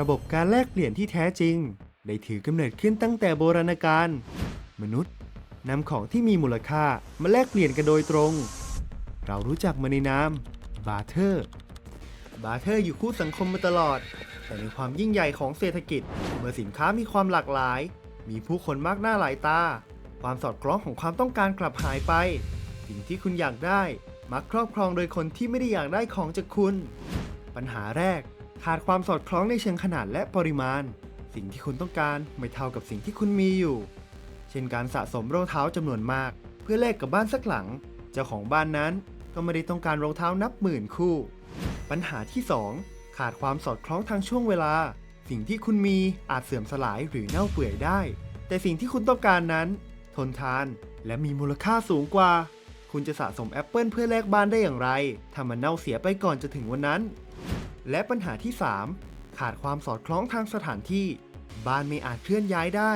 ระบบการแลกเปลี่ยนที่แท้จริง ได้ถือกำเนิดขึ้นตั้งแต่โบราณกาลมนุษย์นำของที่มีมูลค่ามาแลกเปลี่ยนกันโดยตรง เรารู้จักมันในนามบาเทอร์ บาเทอร์อยู่คู่สังคมมาตลอด แต่ในความยิ่งใหญ่ของเศรษฐกิจ เมื่อสินค้ามีความหลากหลาย มีผู้คนมากหน้าหลายตา ความสอดคล้องของความต้องการกลับหายไป สิ่งที่คุณอยากได้ มักครอบครองโดยคนที่ไม่ได้อยากได้ของจากคุณ ปัญหาแรก ขาดความสอดคล้องในเชิงขนาดและปริมาณ สิ่งที่คุณต้องการไม่เท่ากับสิ่งที่คุณมีอยู่ เช่นการสะสมรองเท้าจำนวนมาก เพื่อแลกกับบ้านสักหลัง เจ้าของบ้านนั้นก็ไม่ได้ต้องการรองเท้านับหมื่นคู่ ปัญหาที่ 2 ขาดความสอดคล้องทางช่วงเวลา สิ่งที่คุณมีอาจเสื่อมสลายหรือเน่าเปื่อยได้ แต่สิ่งที่คุณต้องการนั้น ทนทานและมีมูลค่าสูงกว่า คุณจะสะสมแอปเปิลเพื่อแลกบ้านได้อย่างไร ถ้ามันเน่าเสียไปก่อนจะถึงวันนั้น และปัญหาที่ 3 ขาดความสอดคล้องทางสถานที่ บ้านไม่อาจเคลื่อนย้ายได้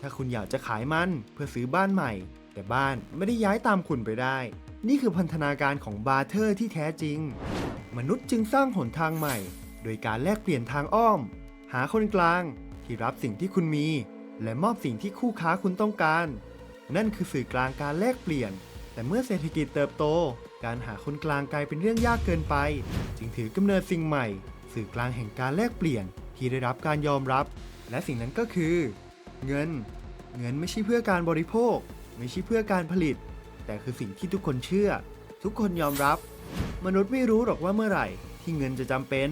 ถ้าคุณอยากจะขายมันเพื่อซื้อบ้านใหม่ แต่บ้านไม่ได้ย้ายตามคุณไปได้ นี่คือพันธนาการของบาร์เทอร์ที่แท้จริง มนุษย์จึงสร้างหนทางใหม่ โดยการแลกเปลี่ยนทางอ้อม หาคนกลางที่รับสิ่งที่คุณมี และมอบสิ่งที่คู่ค้าคุณต้องการ นั่นคือสื่อกลางการแลกเปลี่ยน แต่เมื่อเศรษฐกิจเติบโต การหาคนกลางกลายเป็นเรื่องยากเกินไป จึงถือกำเนิดสิ่งใหม่ สื่อกลางแห่งการแลกเปลี่ยนที่ได้รับการยอมรับ และสิ่งนั้นก็คือ เงิน เงินไม่ใช่เพื่อการบริโภค ไม่ใช่เพื่อการผลิต แต่คือสิ่งที่ทุกคนเชื่อ ทุกคนยอมรับ มนุษย์ไม่รู้หรอกว่าเมื่อไหร่ ที่เงินจะจำเป็น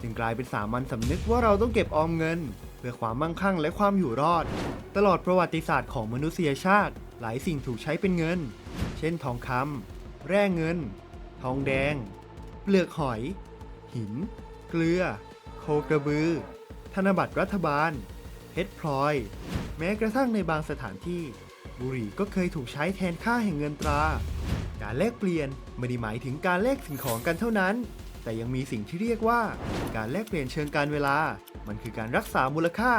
จึงกลายเป็นสามัญสำนึกว่าเราต้องเก็บออมเงิน เพื่อความมั่งคั่งและความอยู่รอด ตลอดประวัติศาสตร์ของมนุษยชาติ หลายสิ่งถูกใช้เป็นเงิน เช่นทองคำ แร่เงิน ทองแดง เปลือกหอย หิน เกลือ โคกระบือ ธนบัตรรัฐบาลเพชรพลอย แม้กระทั่งในบางสถานที่ บุหรี่ก็เคยถูกใช้แทนค่าแห่งเงินตรา การแลกเปลี่ยนไม่ได้หมายถึงการแลกสิ่งของกันเท่านั้น แต่ยังมีสิ่งที่เรียกว่า การแลกเปลี่ยนเชิงการเวลา มันคือการรักษามูลค่า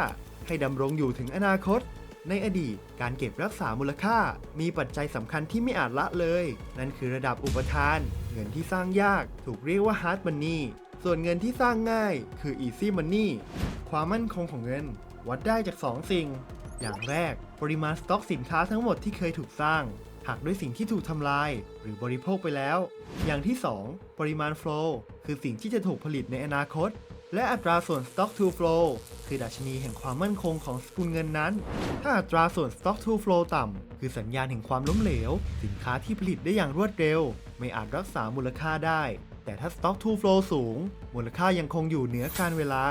ให้ดำรงอยู่ถึงอนาคต ในอดีตการเก็บรักษามูลค่า มีปัจจัยสำคัญที่ไม่อาจละเลย นั่นคือระดับอุปทาน เงินที่สร้างยากถูกเรียกว่า hard money ส่วนเงินที่สร้างง่ายคือ easy money ความมั่นคงของเงิน วัดได้จาก 2 สิ่ง อย่างแรก ปริมาณสต็อกสินค้าทั้งหมดที่เคยถูกสร้างหักด้วยสิ่งที่ถูกทำลาย หรือบริโภคไปแล้ว อย่างที่ 2 ปริมาณ flow คือสิ่งที่จะถูกผลิตในอนาคต และอัตราส่วน stock to flow คือดัชนีแห่งความมั่นคงของสกุลเงินนั้น ถ้าอัตราส่วน stock to flow ต่ำ คือสัญญาณแห่งความล้มเหลว สินค้าที่ผลิตได้อย่างรวดเร็ว ไม่อาจรักษามูลค่าได้ แต่ถ้า stock to flow สูง มูลค่ายังคงอยู่เหนือการเวลา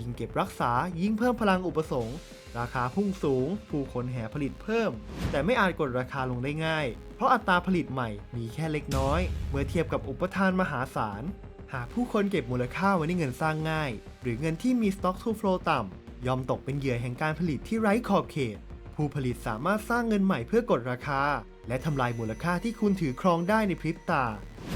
ยิ่งเก็บรักษายิ่งเพิ่มพลังอุปสงค์ราคาพุ่งสูง ผู้คนแห่ผลิตเพิ่ม แต่ไม่อาจกดราคาลงได้ง่าย เพราะอัตราผลิตใหม่มีแค่เล็กน้อย เมื่อเทียบกับอุปทานมหาศาล หากผู้คนเก็บมูลค่าไว้ในเงินสร้างง่าย หรือเงินที่มี stock to flow ต่ำ ยอมตกเป็นเหยื่อแห่งการผลิตที่ไร้ขอบเขต ผู้ผลิตสามารถสร้างเงินใหม่เพื่อกดราคา และทำลายมูลค่าที่คุณถือครองได้ในพริบตา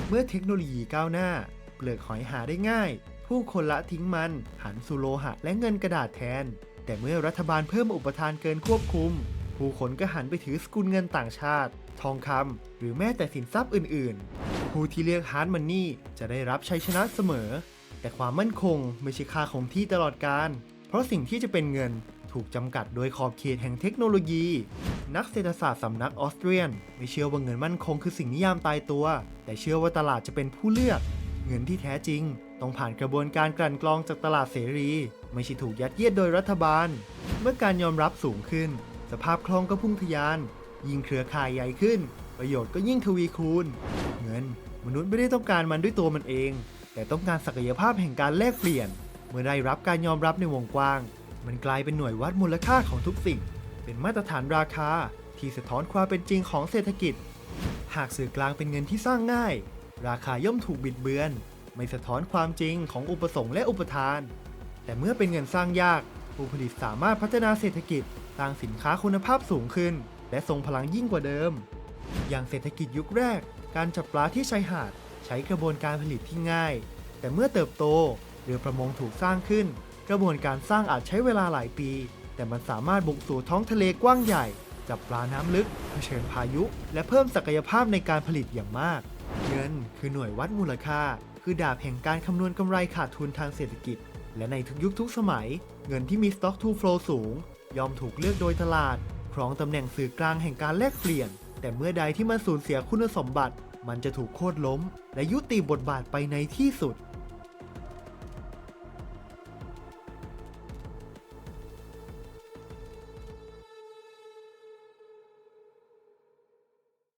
เมื่อเทคโนโลยีก้าวหน้า เปลือกหอยหาได้ง่าย ผู้คนละทิ้งมันหันสู่โลหะและเงินกระดาษแทน แต่เมื่อรัฐบาลเพิ่มอุปทานเกินควบคุม ผู้คนก็หันไปถือสกุลเงินต่างชาติ ทองคำหรือแม้แต่สินทรัพย์อื่น ๆ ผู้ที่เรียกฮาร์ดมันนี่จะได้รับชัยชนะเสมอ แต่ความมั่นคงไม่ใช่ค่าคงที่ตลอดการ เพราะสิ่งที่จะเป็นเงินถูกจำกัดโดยขอบเขตแห่งเทคโนโลยี นักเศรษฐศาสตร์สำนักออสเตรียน ไม่เชื่อว่าเงินมั่นคงคือสิ่งนิยามตายตัว แต่เชื่อว่าตลาดจะเป็นผู้เลือก เงินที่แท้จริง ต้องผ่านกระบวนการกลั่นกรองจากตลาดเสรี ไม่ใช่ถูกยัดเยียดโดยรัฐบาล เมื่อการยอมรับสูงขึ้น สภาพคล่องก็พุ่งทะยาน ยิ่งเครือข่ายใหญ่ขึ้น ประโยชน์ก็ยิ่งทวีคูณ เงิน มนุษย์ไม่ได้ต้องการมันด้วยตัวมันเอง แต่ต้องการศักยภาพแห่งการแลกเปลี่ยน เมื่อได้รับการยอมรับในวงกว้าง มันกลายเป็นหน่วยวัดมูลค่าของทุกสิ่ง เป็นมาตรฐานราคา ที่สะท้อนความเป็นจริงของเศรษฐกิจ หากสื่อกลางเป็นเงินที่สร้างง่าย ราคาย่อมถูกบิดเบือน ไม่สะท้อนความจริงของอุปสงค์และอุปทาน แต่เมื่อเป็นเงินสร้างยากผู้ผลิตสามารถพัฒนาเศรษฐกิจสร้างสินค้าคุณภาพสูงขึ้น และทรงพลังยิ่งกว่าเดิม อย่างเศรษฐกิจยุคแรก การจับปลาที่ชายหาด ใช้กระบวนการผลิตที่ง่าย แต่เมื่อเติบโตเรือประมงถูกสร้างขึ้น กระบวนการสร้างอาจใช้เวลาหลายปี แต่มันสามารถบุกสู่ท้องทะเลกว้างใหญ่ จับปลาน้ำลึกเผชิญพายุ และเพิ่มศักยภาพในการผลิตอย่างมาก เงินคือหน่วยวัดมูลค่า คือดาบแห่งการคำนวณกำไรขาดทุนทางเศรษฐกิจ และในทุกยุคทุกสมัย เงินที่มี stock to flow สูง ยอมถูกเลือกโดยตลาดครองตำแหน่งสื่อกลางแห่งการแลกเปลี่ยน แต่เมื่อใดที่มันสูญเสียคุณสมบัติ มันจะถูกโค่นล้ม และยุติบทบาทไปในที่สุด